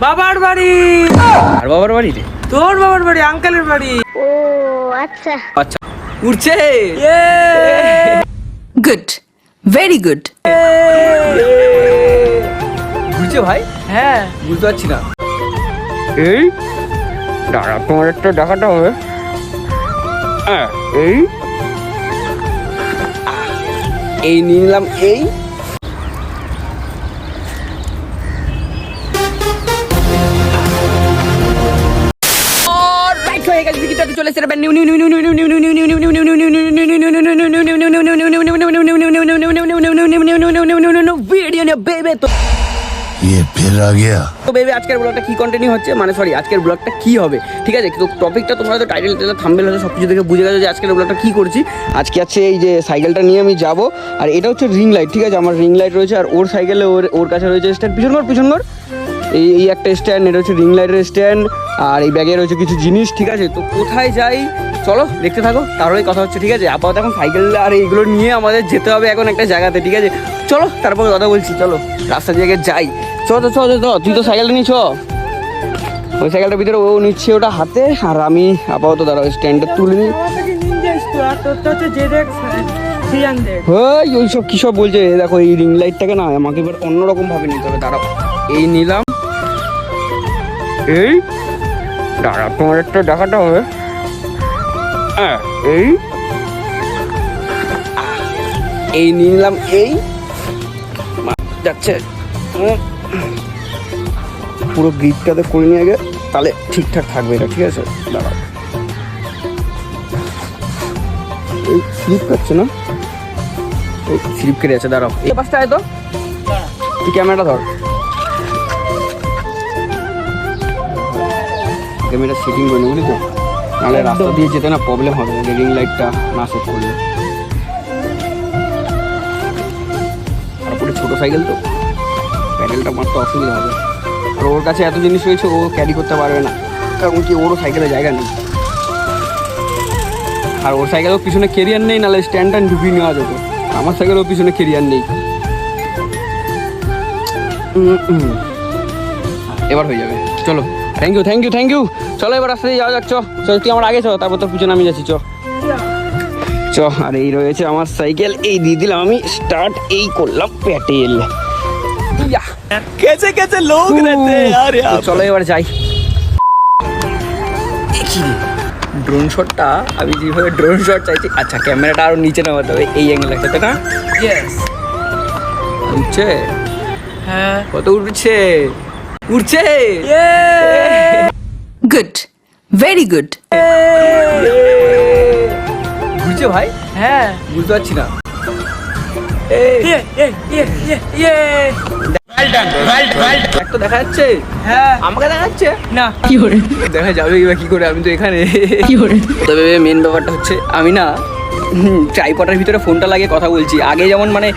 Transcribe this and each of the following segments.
বাবার বাড়ি। আর বাবার বাড়িতে তোর বাবার বাড়ি আঙ্কেলের বাড়ি। ও আচ্ছা। আচ্ছা। উঠছে গুড ভেরি গুড। ঘুরছে ভাই? হ্যাঁ। বুঝতে পারছি না। এই? দাঁড়া তোমার একটা দেখাটা হবে। হ্যাঁ, এই। এই নিয়ে নিলাম এই। তো আজকের ব্লগটা কি কন্টিনিউ হচ্ছে? মানে সরি আজকের ব্লগটা কি হবে? ঠিক আছে কিন্তু টপিকটা তোমরা তো টাইটেল টাইটেল থাম্বেল সব কিছু দেখে বুঝে গেছো যে আজকের ব্লগটা কি করছি। আজকে আছে এই যে সাইকেলটা নিয়ে আমি যাব, আর এটা হচ্ছে রিং লাইট ঠিক আছে? আমার রিং লাইট রয়েছে, আর ওর সাইকেলে ওর ওর কাছে রয়েছে স্টার পিছন ঘর পিছন ঘর। এই এই একটা স্ট্যান্ড এটা হচ্ছে রিং লাইটের স্ট্যান্ড আর এই ব্যাগে রয়েছে কিছু জিনিস ঠিক আছে? তো কোথায় যাই? চলো দেখতে থাকো তারপরে কথা হচ্ছে ঠিক আছে? আপাতত এখন সাইকেল আর এইগুলো নিয়ে আমাদের যেতে হবে এখন একটা জায়গাতে ঠিক আছে? চলো তারপর কথা বলছি চলো রাস্তা দিয়ে যাই। চ তো চ চ, চ তুই তো সাইকেলটা চ ওই সাইকেলটার ভিতরে ও নিচ্ছে ওটা হাতে আর আমি আপাতত দাঁড়াও স্ট্যান্ডটা তুলে নিই। ওই ওই সব কী সব বলছে? দেখো এই রিং লাইটটাকে না আমাকে এবার অন্যরকম ভাবে নিতে হবে দাঁড়াও। এই নিলাম। এই? দাঁড়া তোমার একটা দেখাটা হবে। হ্যাঁ, এই। এই নিয়ে নিলাম এই। যাচ্ছে। পুরো গ্রিপটাতে করে নিয়ে গে তাহলে ঠিকঠাক থাকবে এটা ঠিক আছে? দাঁড়াও এই স্লিপ কাটছে না? স্লিপ কেটে আছে দাঁড়াও। এই পাশটা তো। তুই ক্যামেরাটা ধর। ক্যামেরা সেটিং করে বুঝলি তো? নাহলে রাস্তা দিয়ে যেতে না প্রবলেম হবে রিং লাইটটা না সেট করলে। তারপরে ছোটো সাইকেল তো। প্যাডেলটা মারতে অসুবিধা হবে। আর ওর কাছে এত জিনিস রয়েছে ও ক্যারি করতে পারবে না। কারণ কি ওরও সাইকেলে জায়গা নেই। আর ওর সাইকেলের পিছনে কেরিয়ার নেই নাহলে স্ট্যান্ড ট্যান্ড ঢুকিয়ে নেওয়া যেত। আমার সাইকেলের পিছনে কেরিয়ার নেই। এবার হয়ে যাবে। চলো। Thank you thank you thank you চলো এবার রাস্তা দিয়ে যাওয়া যাক চ। তুই আমার আগে চ তারপর তোর পিছনে আমি যাচ্ছি চ। চ আর এই রয়েছে আমার সাইকেল এই দিয়ে দিলাম আমি স্টার্ট এই করলাম প্যাটেল কেছে কেছে লোক চলো এবার যাই। ড্রোন শটটা আমি যেভাবে ড্রোন শট চাইছি আচ্ছা ক্যামেরাটা আরও নিচে নামাতে হবে এই অ্যাঙ্গেল একটা না? উঠছে? হ্যাঁ। কত উঠছে? উঠছে Good. Very good. ঘুরছে ভাই? হ্যাঁ। বুঝতে পারছি না। ইয়ে ইয়ে ইয়ে ইয়ে ইয়ে একটা দেখা যাচ্ছে। হ্যাঁ। আমাকে দেখা যাচ্ছে? না। দেখা যাবে কি করে? আমি তো এখানে। তবে মেন ব্যাপারটা হচ্ছে আমি না ট্রাইপটার ভিতরে ফোনটা লাগিয়ে কথা বলছি। আগে যেমন মানে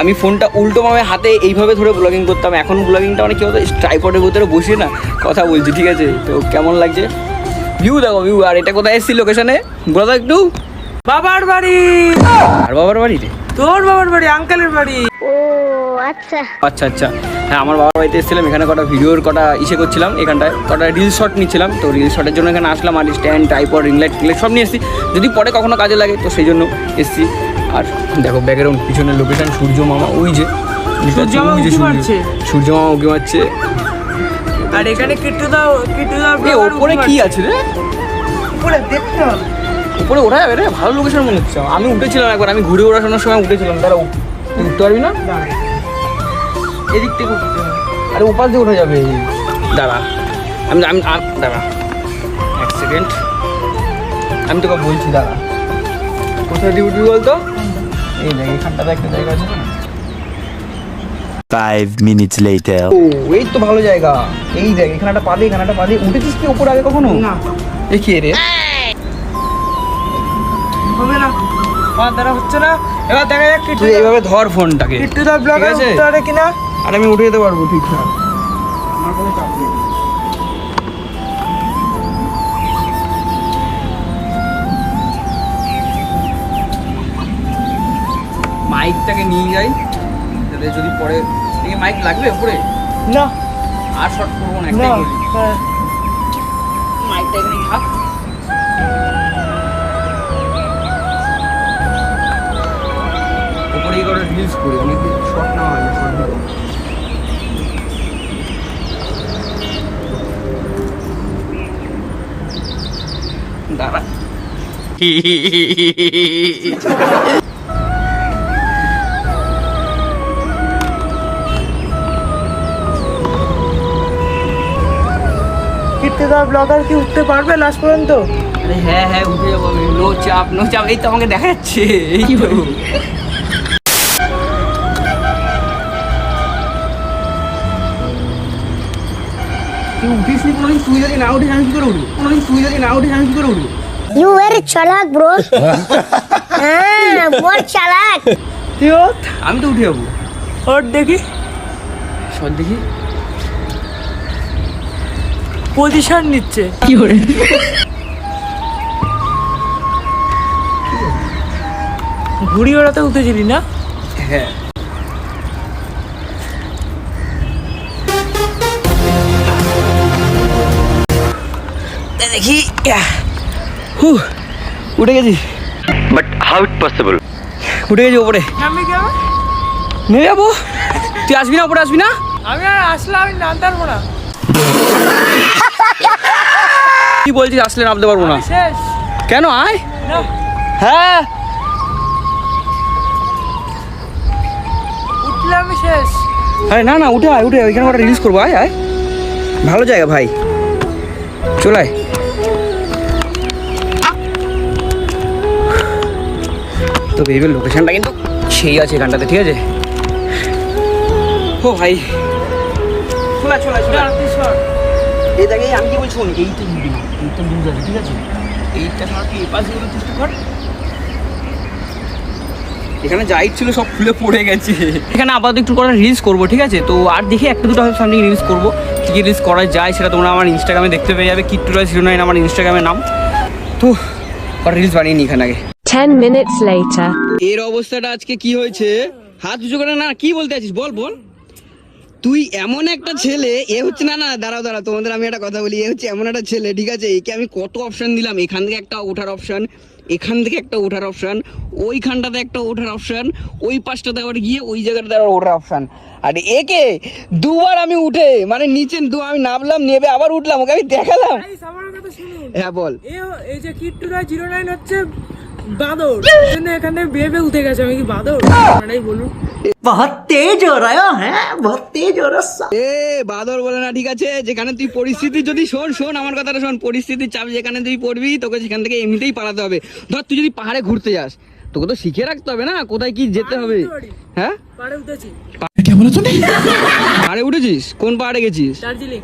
আমি ফোনটা উল্টো ভাবে হাতে এইভাবে ধরে ব্লগিং করতাম এখন ব্লগিংটা মানে কি হতো ট্রাইপটের ভিতরে বসে না কথা বলছি ঠিক আছে? তো কেমন লাগছে? ভিউ দেখো ভিউ আর এটা কোথায় এসেছি লোকেশনে বলো তো একটু? বাবার বাড়ি! আর বাবার বাড়িতে তোর বাবার বাড়ি আঙ্কেলের বাড়ি। ও আচ্ছা। আচ্ছা আচ্ছা। হ্যাঁ আমার বাবার বাড়িতে এসেছিলাম এখানে কটা ভিডিওর কটা ইসে করছিলাম এখানটায় কটা রিল শট নিচ্ছিলাম। তো রিল শটের জন্য এখানে আসলাম আর স্ট্যান্ড টাইপর রিংলাইট সব নিয়ে এসেছি। যদি পরে কখনো কাজে লাগে তো সেই জন্য এসেছি। আর দেখো ব্যাকগ্রাউন্ড পিছনের লোকেশন সূর্য মামা ওই যে সূর্য মামা উঁকি মারছে। সূর্য মামা উঁকি মারছে। আর এখানে কিট্টু দাও কিট্টু দাও ওপরে কি আছে রে? উপরে দেখতে হবে। উপরে রে ভালো লোকেশন মনে হচ্ছে আমি উঠেছিলাম একবার আমি ঘুরে ওড়াশোনার সময় উঠেছিলাম। তারা উঠতে পারবি না? এদিক থেকে উঠতে হবে। আরে উপাস দিয়ে উঠে যাবে। দাঁড়া। আমি আমি দাঁড়া। এক সেকেন্ড। আমি তোকে বলছি দাঁড়া। কোথায় দিয়ে উঠবি বলতো? এই দেখ এখানটাতে একটা জায়গা আছে না? Five minutes later. ও এই তো ভালো জায়গা। এই দেখ এখানে একটা পাদি এখানে একটা পাদি উঠেছিস কি উপরে আগে কখনো? না। এ রে? হবে না। আমার দ্বারা হচ্ছে না? এবার দেখা যাক কিট্টু এইভাবে ধর ফোনটাকে কিট্টু দা ব্লগে আছে? পারে কিনা? আর আমি উঠে যেতে পারব ঠিকঠাক মাইকটাকে নিয়ে যাই যাতে যদি পরে দেখি মাইক লাগবে উপরে? না। আর শর্ট করব না একটাই করব হ্যাঁ। মাইকটা এখানে থাক। উপরে করে রিলস করি অনেক শর্ট না হয় শর্ট দাঁড়া কীর্তিদা ব্লগার কি উঠতে পারবে লাস্ট পর্যন্ত? হ্যাঁ হ্যাঁ উঠে যাব নো চাপ এই তো আমাকে দেখা এই তো। তুই উঠিস নি কোনোদিন যদি না উঠিস, আমি কি করে উঠবো? কোনোদিন তুই যদি না উঠিস, আমি কি করে উঠবো? চালাক ব্রো হ্যাঁ বহুত চালাক তুই ওঠ আমি তো উঠে যাব। ওঠ দেখি সর দেখি। পজিশন নিচ্ছে। ঘুড়ি ওড়াতে উঠেছিলি না? হ্যাঁ। এ দেখি হু, উঠে গেছি But how it possible? উঠে গেছি ওপরে। নামবি কি আমার নেমে যাব? তুই আসবি না ওপরে আসবি না? আমি আর আসলে আমি নামতে পারব না। কি বলছিস আসলে নামতে পারব না? শেষ। কেন আয়। হ্যাঁ। উঠলে আমি শেষ। আরে না না উঠে আয় উঠে ওইখানে একটা রিলিজ করব আয় আয়। ভালো জায়গা ভাই। চল আয়। তো বেরিবের লোকেশনটা কিন্তু সেই আছে এখানটাতে, ঠিক আছে? ও ভাই। এখানে যা সব পড়ে গেছে। এখানে আপাতত একটু করে রিলস করব, ঠিক আছে? তো আর দেখি, একটা দুটো সামনে করব। কী কী করা যায় সেটা তোমরা আমার ইনস্টাগ্রামে দেখতে পেয়ে যাবে। কিট্টু রয় জিরো আমার ইনস্টাগ্রামের নাম। তো রিলস বানিয়ে নি এখানে আগে। 10 minutes later. এর অবস্থাটা আজকে কি হয়েছে? হাত উঁচু করে না কি বলতে আছিস? বল বল। তুই এমন একটা ছেলে এ হচ্ছে না না দাঁড়াও দাঁড়াও তোমাদের আমি একটা কথা বলি এ হচ্ছে এমন একটা ছেলে ঠিক আছে? একে আমি কত অপশন দিলাম? এখান থেকে একটা ওঠার অপশন এখান থেকে একটা ওঠার অপশন ওইখানটাতে একটা ওঠার অপশন ওই পাশটাতে আবার গিয়ে ওই জায়গাটাতে আবার ওঠার অপশন আর একে দুবার আমি উঠে মানে নিচে দু আমি নামলাম নেবে আবার উঠলাম ওকে আমি দেখালাম। এই আমার কথা শুনুন। হ্যাঁ বল। এই যে কিট্টুরা জিরো নাইন হচ্ছে বাদর। জন্য এখানে বেবে উঠে গেছে আমি কি বাদর? আপনারাই বলুন। এ বাদর বলে না ঠিক আছে? যেখানে তুই পরিস্থিতি যদি শোন শোন আমার কথাটা শোন। পরিস্থিতির চাপ যেখানে তুই পড়বি তোকে সেখান থেকে এমনিতেই পালাতে হবে। ধর তুই যদি পাহাড়ে ঘুরতে যাস তোকে তো শিখে রাখতে হবে না? কোথায় কি যেতে হবে? হ্যাঁ? পাড়ে উঠেছি। পাহাড়ে উঠেছিস? কোন পাহাড়ে গেছিস? দার্জিলিং।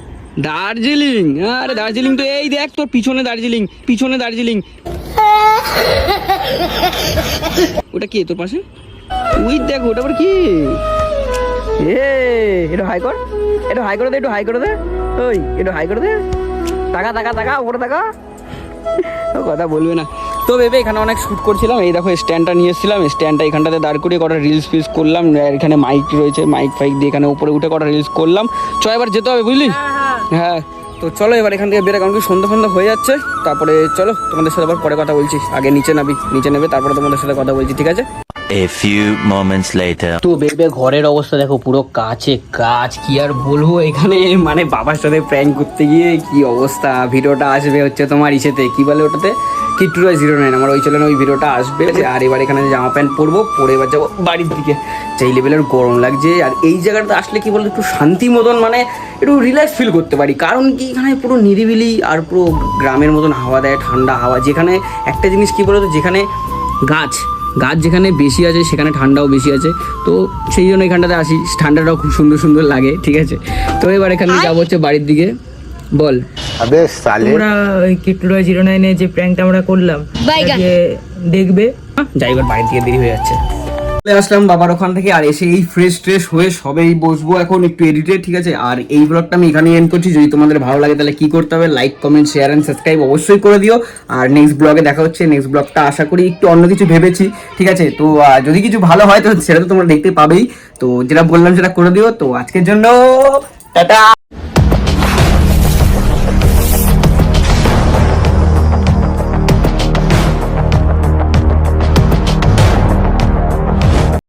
দার্জিলিং। আরে দার্জিলিং তো এই দেখ তোর পিছনে দার্জিলিং পিছনে দার্জিলিং। ওটা কি তোর পাশে? ওই দেখ ওটা আবার কি? এ একটু হাই কর। একটু হাই করে দে একটু হাই করে দে। ওই একটু হাই করে দে। টাকা টাকা টাকা ওপরে টাকা ও কথা বলবে না। তো ভেবে এখানে অনেক শ্যুট করছিলাম। এই দেখো স্ট্যান্ডটা নিয়ে এসেছিলাম। স্ট্যান্ডটা এখানটাতে দাঁড় করিয়ে কটা রিলস ফিলস করলাম। এখানে মাইক রয়েছে মাইক ফাইক দিয়ে এখানে উপরে উঠে কটা রিলস করলাম। চ এবার যেতে হবে বুঝলি? হ্যাঁ। তো চলো এবার এখান থেকে বেরো, কারণ কি সন্ধ্যা সন্ধ্যা হয়ে যাচ্ছে। তারপরে চলো, তোমাদের সাথে আবার পরে কথা বলছি। আগে নিচে নাবি নিচে নেবে তারপরে তোমাদের সাথে কথা বলছি, ঠিক আছে? A few moments later. তো বেবে ঘরের অবস্থা দেখো, পুরো কাছে কাজ কি আর বলব এখানে? মানে বাবার সাথে প্র্যাঙ্ক করতে গিয়ে কি অবস্থা? ভিডিওটা আসবে হচ্ছে তোমার ইসেতে, কি বলে ওটাতে? কিট্টু রয় জিরো নাইন আমার ওই চ্যানেলে ওই ভিডিওটা আসবে। আর এবার এখানে জামা প্যান্ট পরবো, পরে এবার যাব বাড়ির দিকে। যেই লেভেলের গরম লাগছে, আর এই জায়গাটাতে আসলে কি বলতো, একটু শান্তি মতন মানে একটু রিল্যাক্স ফিল করতে পারি। কারণ কি, এখানে পুরো নিরিবিলি আর পুরো গ্রামের মতন হাওয়া দেয়, ঠান্ডা হাওয়া। যেখানে একটা জিনিস কি বলতো, যেখানে গাছ গাছ যেখানে বেশি আছে সেখানে ঠান্ডাও বেশি আছে। তো সেই জন্য এখানটাতে আসি ঠান্ডাটাও খুব সুন্দর সুন্দর লাগে ঠিক আছে? তো এবার এখানে যাব হচ্ছে বাড়ির দিকে। বল। তোমরা ওই জিরো নাইনে যে প্র্যাঙ্কটা আমরা করলাম যে দেখবে? যাই এবার বাড়ির দিকে দেরি হয়ে যাচ্ছে। চলে আসলাম বাবার ওখান থেকে, আর এসে এই ফ্রেশ ট্রেশ হয়ে সবেই বসবো এখন একটু এডিটে ঠিক আছে? আর এই ব্লগটা আমি এখানেই এন্ড করছি। যদি তোমাদের ভালো লাগে তাহলে কি করতে হবে like comment share and subscribe অবশ্যই করে দিও। আর নেক্সট ব্লগে দেখা হচ্ছে। নেক্সট ব্লগটা আশা করি একটু অন্য কিছু ভেবেছি, ঠিক আছে? তো যদি কিছু ভালো হয় তো সেটা তো তোমরা দেখতে পাবেই। তো, যেটা বললাম সেটা করে দিও। তো, আজকের জন্য, টাটা!